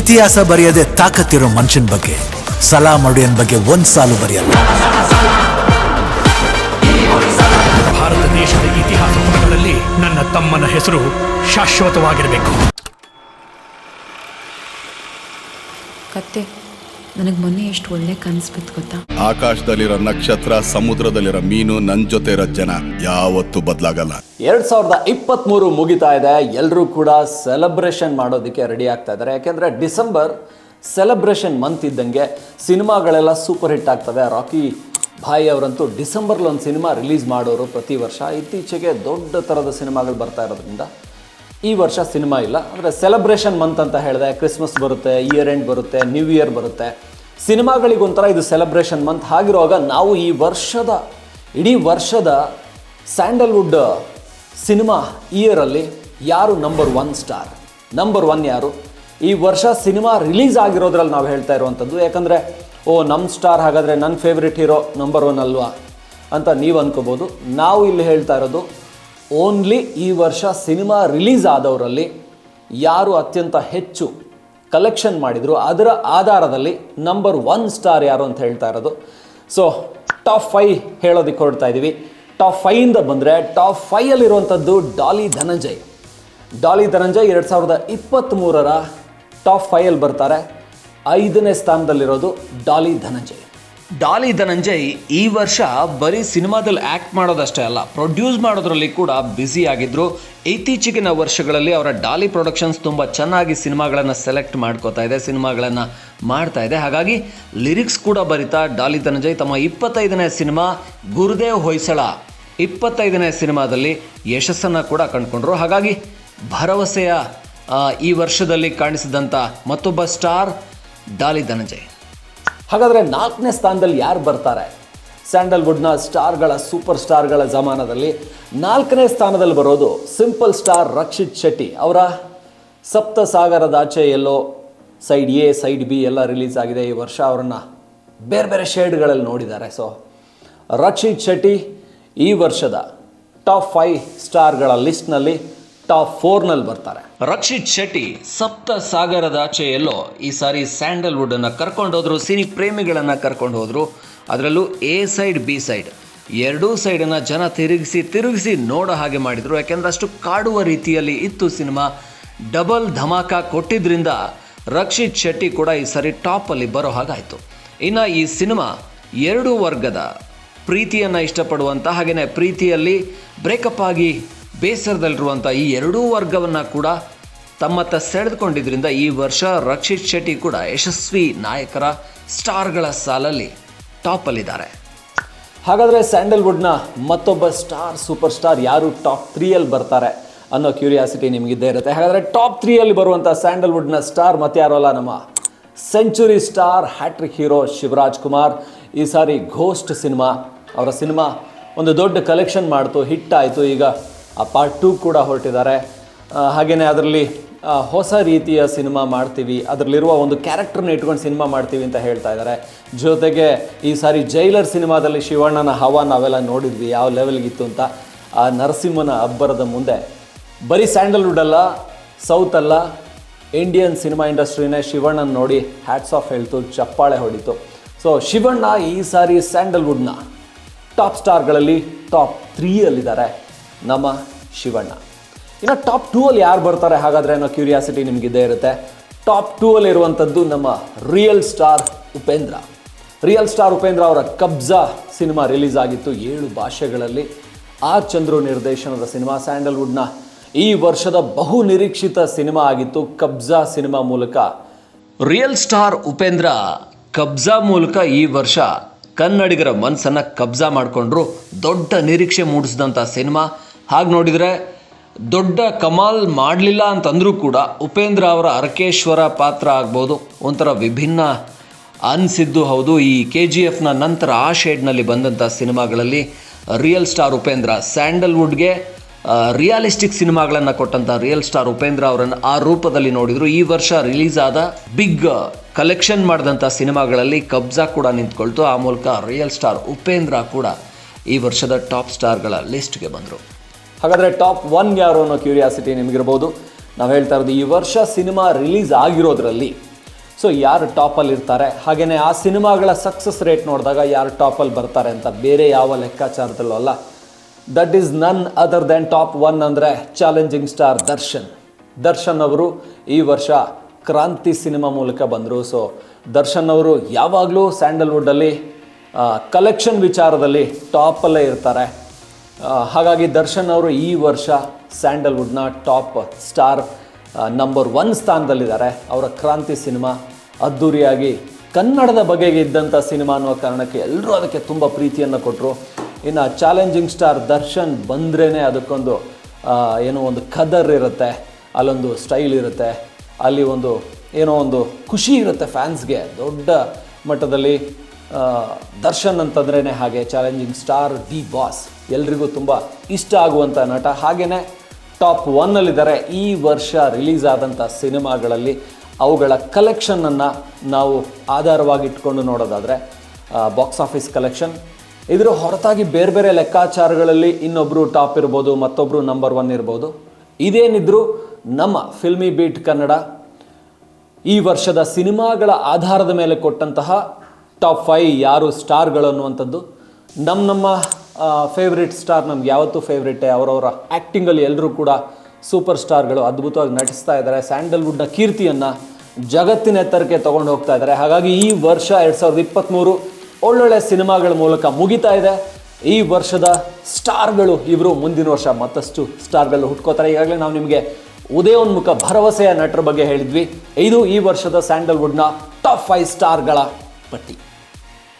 ಇತಿಹಾಸ ಬರೆಯದೆ ತಾಕತ್ತಿರೋ ಮನುಷ್ಯನ ಬಗ್ಗೆ ಸಲಾಂ ಅಡಿಯನ್ ಬಗ್ಗೆ ಒಂದ್ ಸಾಲು ಬರೆಯಲ್ಲ. ಭಾರತ ದೇಶದ ಇತಿಹಾಸ ಪುಟಗಳಲ್ಲಿ ನನ್ನ ತಮ್ಮನ ಹೆಸರು ಶಾಶ್ವತವಾಗಿರಬೇಕು. ಕತ್ತೆ. ನನಗೆ ಮೊನ್ನೆ ಎಷ್ಟು ಒಳ್ಳೆ ಕನಸು ಬಿತ್ತು ಗೊತ್ತಾ? ಆಕಾಶದಲ್ಲಿರೋ ನಕ್ಷತ್ರ ಸಮುದ್ರದಲ್ಲಿರೋ ಮೀನು ನನ್ ಜೊತೆ ಇರೋ ಜನ ಯಾವತ್ತೂ ಬದಲಾಗಲ್ಲ. ಎರಡ್ ಸಾವಿರದ ಇಪ್ಪತ್ತ್ಮೂರು ಮುಗಿತಾ ಇದೆ. ಎಲ್ಲರೂ ಕೂಡ ಸೆಲೆಬ್ರೇಷನ್ ಮಾಡೋದಕ್ಕೆ ರೆಡಿ ಆಗ್ತಾ ಇದ್ದಾರೆ. ಯಾಕೆಂದರೆ ಡಿಸೆಂಬರ್ ಸೆಲೆಬ್ರೇಷನ್ ಮಂತ್ ಇದ್ದಂಗೆ ಸಿನಿಮಾಗಳೆಲ್ಲ ಸೂಪರ್ ಹಿಟ್ ಆಗ್ತವೆ. ರಾಕಿ ಭಾಯಿ ಅವರಂತೂ ಡಿಸೆಂಬರ್ಲಿ ಒಂದು ಸಿನಿಮಾ ರಿಲೀಸ್ ಮಾಡೋರು ಪ್ರತಿ ವರ್ಷ. ಇತ್ತೀಚೆಗೆ ದೊಡ್ಡ ಥರದ ಸಿನಿಮಾಗಳು ಬರ್ತಾ ಇರೋದ್ರಿಂದ ಈ ವರ್ಷ ಸಿನಿಮಾ ಇಲ್ಲ. ಅಂದರೆ ಸೆಲೆಬ್ರೇಷನ್ ಮಂತ್ ಅಂತ ಹೇಳಿದೆ ಕ್ರಿಸ್ಮಸ್ ಬರುತ್ತೆ ಇಯರ್ ಎಂಡ್ ಬರುತ್ತೆ ನ್ಯೂ ಇಯರ್ ಬರುತ್ತೆ. ಸಿನಿಮಾಗಳಿಗೊಂಥರ ಇದು ಸೆಲೆಬ್ರೇಷನ್ ಮಂತ್ ಆಗಿರುವಾಗ ನಾವು ಈ ವರ್ಷದ, ಇಡೀ ವರ್ಷದ ಸ್ಯಾಂಡಲ್ವುಡ್ ಸಿನಿಮಾ ಇಯರಲ್ಲಿ ಯಾರು number one star number one ಯಾರು? ಈ ವರ್ಷ ಸಿನಿಮಾ ರಿಲೀಸ್ ಆಗಿರೋದ್ರಲ್ಲಿ ನಾವು ಹೇಳ್ತಾ ಇರುವಂಥದ್ದು, ಯಾಕಂದರೆ, ಓ ನಮ್ಮ ಸ್ಟಾರ್ ಹಾಗಾದರೆ ನನ್ನ ಫೇವ್ರೆಟ್ ಹೀರೋ ನಂಬರ್ ಒನ್ ಅಲ್ವಾ ಅಂತ ನೀವು ಅಂದ್ಕೋಬೋದು ನಾವು ಇಲ್ಲಿ ಹೇಳ್ತಾ ಇರೋದು ಓನ್ಲಿ ಈ ವರ್ಷ ಸಿನಿಮಾ ರಿಲೀಸ್ ಆದವರಲ್ಲಿ ಯಾರು ಅತ್ಯಂತ ಹೆಚ್ಚು ಕಲೆಕ್ಷನ್ ಮಾಡಿದ್ರು, ಅದರ ಆಧಾರದಲ್ಲಿ ನಂಬರ್ ಒನ್ ಸ್ಟಾರ್ ಯಾರು ಅಂತ ಹೇಳ್ತಾ ಇರೋದು. ಸೊ ಟಾಪ್ ಫೈ ಹೇಳೋದಕ್ಕೆ ಹೊರಡ್ತಾ ಇದ್ದೀವಿ ಟಾಪ್ ಫೈಯಿಂದ ಬಂದರೆ ಟಾಪ್ ಫೈಯಲ್ಲಿರುವಂಥದ್ದು ಡಾಲಿ ಧನಂಜಯ್ ಡಾಲಿ ಧನಂಜಯ್ ಎರಡು ಸಾವಿರದ ಇಪ್ಪತ್ತ್ಮೂರರ ಟಾಪ್ ಫೈಯಲ್ಲಿ ಬರ್ತಾರೆ. ಐದನೇ ಸ್ಥಾನದಲ್ಲಿರೋದು ಡಾಲಿ ಧನಂಜಯ್ ಡಾಲಿ ಧನಂಜಯ್ ಈ ವರ್ಷ ಬರೀ ಸಿನಿಮಾದಲ್ಲಿ ಆ್ಯಕ್ಟ್ ಮಾಡೋದಷ್ಟೇ ಅಲ್ಲ ಪ್ರೊಡ್ಯೂಸ್ ಮಾಡೋದ್ರಲ್ಲಿ ಕೂಡ ಬ್ಯುಸಿ ಆಗಿದ್ರು. ಇತ್ತೀಚೆಗಿನ ವರ್ಷಗಳಲ್ಲಿ ಅವರ ಡಾಲಿ ಪ್ರೊಡಕ್ಷನ್ಸ್ ತುಂಬ ಚೆನ್ನಾಗಿ ಸಿನಿಮಾಗಳನ್ನು ಸೆಲೆಕ್ಟ್ ಮಾಡ್ಕೋತಾ ಇದೆ, ಸಿನಿಮಾಗಳನ್ನು ಮಾಡ್ತಾ ಇದೆ. ಹಾಗಾಗಿ ಲಿರಿಕ್ಸ್ ಕೂಡ ಬರಿತಾ ಡಾಲಿ ಧನಂಜಯ್ ತಮ್ಮ ಇಪ್ಪತ್ತೈದನೇ ಸಿನಿಮಾ ಗುರುದೇವ್ ಹೊಯ್ಸಳ ಇಪ್ಪತ್ತೈದನೇ ಸಿನಿಮಾದಲ್ಲಿ ಯಶಸ್ಸನ್ನು ಕೂಡ ಕಂಡುಕೊಂಡ್ರು. ಹಾಗಾಗಿ ಭರವಸೆಯ ಈ ವರ್ಷದಲ್ಲಿ ಕಾಣಿಸಿದಂಥ ಮತ್ತೊಬ್ಬ ಸ್ಟಾರ್ ಡಾಲಿ ಧನಂಜಯ್. ಹಾಗಾದರೆ ನಾಲ್ಕನೇ ಸ್ಥಾನದಲ್ಲಿ ಯಾರು ಬರ್ತಾರೆ? ಸ್ಯಾಂಡಲ್ವುಡ್ನ ಸ್ಟಾರ್ಗಳ ಸೂಪರ್ ಸ್ಟಾರ್ಗಳ ಜಮಾನದಲ್ಲಿ ನಾಲ್ಕನೇ ಸ್ಥಾನದಲ್ಲಿ ಬರೋದು ಸಿಂಪಲ್ ಸ್ಟಾರ್ ರಕ್ಷಿತ್ ಶೆಟ್ಟಿ ಅವರ Sapta Saagaradaache Ello side A, side B ಎಲ್ಲ ರಿಲೀಸ್ ಆಗಿದೆ. ಈ ವರ್ಷ ಅವರನ್ನು ಬೇರೆ ಬೇರೆ ಶೇಡ್ಗಳಲ್ಲಿ ನೋಡಿದ್ದಾರೆ. ಸೊ ರಕ್ಷಿತ್ ಶೆಟ್ಟಿ ಈ ವರ್ಷದ ಟಾಪ್ ಫೈವ್ ಸ್ಟಾರ್ಗಳ ಲಿಸ್ಟ್ನಲ್ಲಿ ಟಾಪ್ ಫೋರ್ನಲ್ಲಿ ಬರ್ತಾರೆ. ರಕ್ಷಿತ್ ಶೆಟ್ಟಿ ಸಪ್ತ ಸಾಗರದ ಎಲ್ಲೋ ಈ ಸಾರಿ ಸ್ಯಾಂಡಲ್ವುಡ್ ಅನ್ನು ಕರ್ಕೊಂಡು ಹೋದ್ರು, ಸಿನಿ ಪ್ರೇಮಿಗಳನ್ನ ಕರ್ಕೊಂಡು ಹೋದ್ರು. ಅದರಲ್ಲೂ ಎ ಸೈಡ್, ಬಿ ಸೈಡ್. ಎರಡೂ ಸೈಡನ್ನು ಜನ ತಿರುಗಿಸಿ ತಿರುಗಿಸಿ ನೋಡೋ ಹಾಗೆ ಮಾಡಿದ್ರು. ಯಾಕೆಂದ್ರೆ ಅಷ್ಟು ಕಾಡುವ ರೀತಿಯಲ್ಲಿ ಇತ್ತು ಸಿನಿಮಾ. ಡಬಲ್ ಧಮಾಕ ಕೊಟ್ಟಿದ್ರಿಂದ ರಕ್ಷಿತ್ ಶೆಟ್ಟಿ ಕೂಡ ಈ ಸಾರಿ ಟಾಪಲ್ಲಿ ಬರೋ ಹಾಗಾಯಿತು. ಇನ್ನು ಈ ಸಿನಿಮಾ ಎರಡೂ ವರ್ಗದ ಪ್ರೀತಿಯನ್ನ ಇಷ್ಟಪಡುವಂಥ ಹಾಗೆಯೇ ಪ್ರೀತಿಯಲ್ಲಿ ಬ್ರೇಕಪ್ ಆಗಿ ಬೇಸರದಲ್ಲಿರುವಂಥ ಈ ಎರಡೂ ವರ್ಗವನ್ನು ಕೂಡ ತಮ್ಮತ್ತ ಸೆಳೆದುಕೊಂಡಿದ್ದರಿಂದ ಈ ವರ್ಷ ರಕ್ಷಿತ್ ಶೆಟ್ಟಿ ಕೂಡ ಯಶಸ್ವಿ ನಾಯಕರ ಸ್ಟಾರ್ಗಳ ಸಾಲಲ್ಲಿ ಟಾಪಲ್ಲಿದ್ದಾರೆ. ಹಾಗಾದರೆ ಸ್ಯಾಂಡಲ್ವುಡ್ನ ಮತ್ತೊಬ್ಬ ಸ್ಟಾರ್ ಸೂಪರ್ ಸ್ಟಾರ್ ಯಾರು ಟಾಪ್ ತ್ರೀಯಲ್ಲಿ ಬರ್ತಾರೆ ಅನ್ನೋ ಕ್ಯೂರಿಯಾಸಿಟಿ ನಿಮಗಿದ್ದೇ ಇರುತ್ತೆ. ಹಾಗಾದರೆ ಟಾಪ್ ತ್ರೀಯಲ್ಲಿ ಬರುವಂಥ ಸ್ಯಾಂಡಲ್ವುಡ್ನ ಸ್ಟಾರ್ ಮತ್ತಾರೋ ಅಲ್ಲ ನಮ್ಮ century star hattrick hero Shivaraj Kumar. ಈ ಸಾರಿ ಘೋಸ್ಟ್ ಸಿನಿಮಾ, ಅವರ ಸಿನಿಮಾ ಒಂದು ದೊಡ್ಡ ಕಲೆಕ್ಷನ್ ಮಾಡ್ತು, ಹಿಟ್ ಆಯಿತು. ಈಗ ಪಾರ್ಟ್ ಟೂ ಕೂಡ ಹೊರಟಿದ್ದಾರೆ. ಹಾಗೆಯೇ ಅದರಲ್ಲಿ ಹೊಸ ರೀತಿಯ ಸಿನಿಮಾ ಮಾಡ್ತೀವಿ. ಅದರಲ್ಲಿರುವ ಒಂದು ಕ್ಯಾರೆಕ್ಟರ್ನ ಇಟ್ಕೊಂಡು ಸಿನಿಮಾ ಮಾಡ್ತೀವಿ ಅಂತ ಹೇಳ್ತಾ ಇದ್ದಾರೆ. ಜೊತೆಗೆ ಈ ಸಾರಿ ಜೈಲರ್ ಸಿನಿಮಾದಲ್ಲಿ ಶಿವಣ್ಣನ ಹವಾ ನಾವೆಲ್ಲ ನೋಡಿದ್ವಿ, ಯಾವ ಲೆವೆಲ್ಗಿತ್ತು ಅಂತ. ಆ ನರಸಿಂಹನ ಅಬ್ಬರದ ಮುಂದೆ. ಬರೀ ಸ್ಯಾಂಡಲ್ವುಡ್ ಅಲ್ಲ ಸೌತ್ ಅಲ್ಲ ಇಂಡಿಯನ್ ಸಿನಿಮಾ ಇಂಡಸ್ಟ್ರಿನೇ ಶಿವಣ್ಣನ ನೋಡಿ ಹ್ಯಾಟ್ಸ್ ಆಫ್ ಹೇಳ್ತು, ಚಪ್ಪಾಳೆ ಹೊಡಿತು. ಸೊ ಶಿವಣ್ಣ ಈ ಸಾರಿ ಸ್ಯಾಂಡಲ್ವುಡ್ನ ಟಾಪ್ ಸ್ಟಾರ್ಗಳಲ್ಲಿ ಟಾಪ್ ತ್ರೀಯಲ್ಲಿದ್ದಾರೆ ನಮ್ಮ ಶಿವಣ್ಣ. ಇನ್ನು ಟಾಪ್ ಟೂ ಅಲ್ಲಿ ಯಾರು ಬರ್ತಾರೆ ಹಾಗಾದ್ರೆ ಅನ್ನೋ ಕ್ಯೂರಿಯಾಸಿಟಿ ನಿಮಗಿದ್ದೇ ಇರುತ್ತೆ. ಟಾಪ್ ಟೂ ಅಲ್ಲಿ ಇರುವಂಥದ್ದು ನಮ್ಮ real star Upendra. Real star Upendra ಅವರ ಕಬ್ಜಾ ಸಿನಿಮಾ ರಿಲೀಸ್ ಆಗಿತ್ತು ಏಳು ಭಾಷೆಗಳಲ್ಲಿ. ಆರ್ ಚಂದ್ರು ನಿರ್ದೇಶನದ ಸಿನಿಮಾ ಸ್ಯಾಂಡಲ್ವುಡ್ನ ಈ ವರ್ಷದ ಬಹು ನಿರೀಕ್ಷಿತ ಸಿನಿಮಾ ಆಗಿತ್ತು ಕಬ್ಜಾ ಸಿನಿಮಾ ಮೂಲಕ. ರಿಯಲ್ ಸ್ಟಾರ್ ಉಪೇಂದ್ರ ಕಬ್ಜಾ ಮೂಲಕ ಈ ವರ್ಷ ಕನ್ನಡಿಗರ ಮನಸ್ಸನ್ನು ಕಬ್ಜಾ ಮಾಡಿಕೊಂಡ್ರು. ದೊಡ್ಡ ನಿರೀಕ್ಷೆ ಮೂಡಿಸಿದಂಥ ಸಿನಿಮಾ. ಹಾಗೆ ನೋಡಿದರೆ ದೊಡ್ಡ ಕಮಾಲ್ ಮಾಡಲಿಲ್ಲ ಅಂತಂದರೂ ಕೂಡ ಉಪೇಂದ್ರ ಅವರ ಅರಕೇಶ್ವರ ಪಾತ್ರ ಆಗ್ಬೋದು. ಒಂಥರ ವಿಭಿನ್ನ ಅನಿಸಿದ್ದು ಹೌದು. ಈ ಕೆ ಜಿ ಎಫ್ನ ನಂತರ ಆ ಶೇಡ್ನಲ್ಲಿ ಬಂದಂಥ ಸಿನಿಮಾಗಳಲ್ಲಿ ರಿಯಲ್ ಸ್ಟಾರ್ ಉಪೇಂದ್ರ ಸ್ಯಾಂಡಲ್ವುಡ್ಗೆ ರಿಯಾಲಿಸ್ಟಿಕ್ ಸಿನಿಮಾಗಳನ್ನು ಕೊಟ್ಟಂಥ ರಿಯಲ್ ಸ್ಟಾರ್ ಉಪೇಂದ್ರ ಅವರನ್ನು ಆ ರೂಪದಲ್ಲಿ ನೋಡಿದರು. ಈ ವರ್ಷ ರಿಲೀಸ್ ಆದ ಬಿಗ್ ಕಲೆಕ್ಷನ್ ಮಾಡಿದಂಥ ಸಿನಿಮಾಗಳಲ್ಲಿ ಕಬ್ಜಾ ಕೂಡ ನಿಂತ್ಕೊಳ್ತು. ಆ ಮೂಲಕ ರಿಯಲ್ ಸ್ಟಾರ್ ಉಪೇಂದ್ರ ಕೂಡ ಈ ವರ್ಷದ ಟಾಪ್ ಸ್ಟಾರ್ಗಳ ಲಿಸ್ಟ್ಗೆ ಬಂದರು. ಹಾಗಾದರೆ ಟಾಪ್ ಒನ್ ಯಾರು ಅನ್ನೋ ಕ್ಯೂರಿಯಾಸಿಟಿ ನಿಮಗಿರ್ಬೋದು. ನಾವು ಹೇಳ್ತಾ ಇರೋದು ಈ ವರ್ಷ ಸಿನಿಮಾ ರಿಲೀಸ್ ಆಗಿರೋದ್ರಲ್ಲಿ. ಸೊ ಯಾರು ಟಾಪಲ್ಲಿ ಇರ್ತಾರೆ? ಹಾಗೆಯೇ ಆ ಸಿನಿಮಾಗಳ ಸಕ್ಸಸ್ ರೇಟ್ ನೋಡಿದಾಗ ಯಾರು ಟಾಪಲ್ಲಿ ಬರ್ತಾರೆ ಅಂತ ಬೇರೆ ಯಾವ ಲೆಕ್ಕಾಚಾರದಲ್ಲೂ ಅಲ್ಲ. That is none other than top one ಅಂದರೆ ಚಾಲೆಂಜಿಂಗ್ ಸ್ಟಾರ್ ದರ್ಶನ್. ದರ್ಶನ್ ಅವರು ಈ ವರ್ಷ ಕ್ರಾಂತಿ ಸಿನಿಮಾ ಮೂಲಕ ಬಂದರು. ಸೊ ದರ್ಶನ್ ಅವರು ಯಾವಾಗಲೂ ಸ್ಯಾಂಡಲ್ವುಡ್ಡಲ್ಲಿ ಕಲೆಕ್ಷನ್ ವಿಚಾರದಲ್ಲಿ ಟಾಪಲ್ಲೇ ಇರ್ತಾರೆ. ಹಾಗಾಗಿ ದರ್ಶನ್ ಅವರು ಈ ವರ್ಷ ಸ್ಯಾಂಡಲ್ವುಡ್ನ ಟಾಪ್ ಸ್ಟಾರ್ ನಂಬರ್ ಒನ್ ಸ್ಥಾನದಲ್ಲಿದ್ದಾರೆ. ಅವರ ಕ್ರಾಂತಿ ಸಿನಿಮಾ ಅದ್ಧೂರಿಯಾಗಿ ಕನ್ನಡದ ಬಗೆಗೆ ಇದ್ದಂಥ ಸಿನಿಮಾ ಅನ್ನೋ ಕಾರಣಕ್ಕೆ ಎಲ್ಲರೂ ಅದಕ್ಕೆ ತುಂಬ ಪ್ರೀತಿಯನ್ನು ಕೊಟ್ಟರು ಇನ್ನು ಚಾಲೆಂಜಿಂಗ್ ಸ್ಟಾರ್ ದರ್ಶನ್ ಬಂದ್ರೇ ಅದಕ್ಕೊಂದು ಏನೋ ಒಂದು ಕದರ್ ಇರುತ್ತೆ, ಅಲ್ಲೊಂದು ಸ್ಟೈಲ್ ಇರುತ್ತೆ, ಅಲ್ಲಿ ಒಂದು ಏನೋ ಒಂದು ಖುಷಿ ಇರುತ್ತೆ ಫ್ಯಾನ್ಸ್ಗೆ. ದೊಡ್ಡ ಮಟ್ಟದಲ್ಲಿ ದರ್ಶನ್ ಅಂತಂದ್ರೇ ಹಾಗೆ ಚಾಲೆಂಜಿಂಗ್ ಸ್ಟಾರ್ ಡಿ ಬಾಸ್. ಎಲ್ರಿಗೂ ತುಂಬ ಇಷ್ಟ ಆಗುವಂಥ ನಟ. ಹಾಗೆಯೇ ಟಾಪ್ ಒನ್ನಲ್ಲಿದ್ದಾರೆ ಈ ವರ್ಷ ರಿಲೀಸ್ ಆದಂಥ ಸಿನಿಮಾಗಳಲ್ಲಿ ಅವುಗಳ ಕಲೆಕ್ಷನನ್ನು ನಾವು ಆಧಾರವಾಗಿಟ್ಕೊಂಡು ನೋಡೋದಾದರೆ ಬಾಕ್ಸ್ ಆಫೀಸ್ ಕಲೆಕ್ಷನ್ ಇದರ ಹೊರತಾಗಿ ಬೇರೆ ಬೇರೆ ಲೆಕ್ಕಾಚಾರಗಳಲ್ಲಿ ಇನ್ನೊಬ್ಬರು ಟಾಪ್ ಇರ್ಬೋದು ಮತ್ತೊಬ್ಬರು ನಂಬರ್ ಒನ್ ಇರ್ಬೋದು. ಇದೇನಿದ್ರು ನಮ್ಮ ಫಿಲ್ಮಿ ಬೀಟ್ ಕನ್ನಡ ಈ ವರ್ಷದ ಸಿನಿಮಾಗಳ ಆಧಾರದ ಮೇಲೆ ಕೊಟ್ಟಂತಹ ಟಾಪ್ ಫೈ ಯಾರು ಸ್ಟಾರ್ಗಳು ಅನ್ನುವಂಥದ್ದು ನಮ್ಮ ನಮ್ಮ ಫೇವ್ರೆಟ್ ಸ್ಟಾರ್ ನಮ್ಗೆ ಯಾವತ್ತೂ ಫೇವ್ರೇಟೇ ಅವರವರ ಆ್ಯಕ್ಟಿಂಗಲ್ಲಿ ಎಲ್ಲರೂ ಕೂಡ ಸೂಪರ್ ಸ್ಟಾರ್ಗಳು ಅದ್ಭುತವಾಗಿ ನಟಿಸ್ತಾ ಇದ್ದಾರೆ. ಸ್ಯಾಂಡಲ್ವುಡ್ನ ಕೀರ್ತಿಯನ್ನು ಜಗತ್ತಿನ ಎತ್ತರಕ್ಕೆ ತೊಗೊಂಡು ಹೋಗ್ತಾ ಇದ್ದಾರೆ. ಹಾಗಾಗಿ ಈ ವರ್ಷ ಎರಡು ಸಾವಿರದ ಇಪ್ಪತ್ತ್ಮೂರು ಒಳ್ಳೊಳ್ಳೆ ಸಿನಿಮಾಗಳ ಮೂಲಕ ಮುಗಿತಾ ಇದೆ. ಈ ವರ್ಷದ ಸ್ಟಾರ್ಗಳು ಇವರು ಮುಂದಿನ ವರ್ಷ ಮತ್ತಷ್ಟು ಸ್ಟಾರ್ಗಳು ಹುಟ್ಕೋತಾರೆ. ಈಗಾಗಲೇ ನಾವು ನಿಮಗೆ ಉದಯೋನ್ಮುಖ ಭರವಸೆಯ ನಟರ ಬಗ್ಗೆ ಹೇಳಿದ್ವಿ. ಇದು ಈ ವರ್ಷದ ಸ್ಯಾಂಡಲ್ವುಡ್ನ ಟಾಪ್ ಫೈವ್ ಸ್ಟಾರ್ಗಳ ಪಟ್ಟಿ.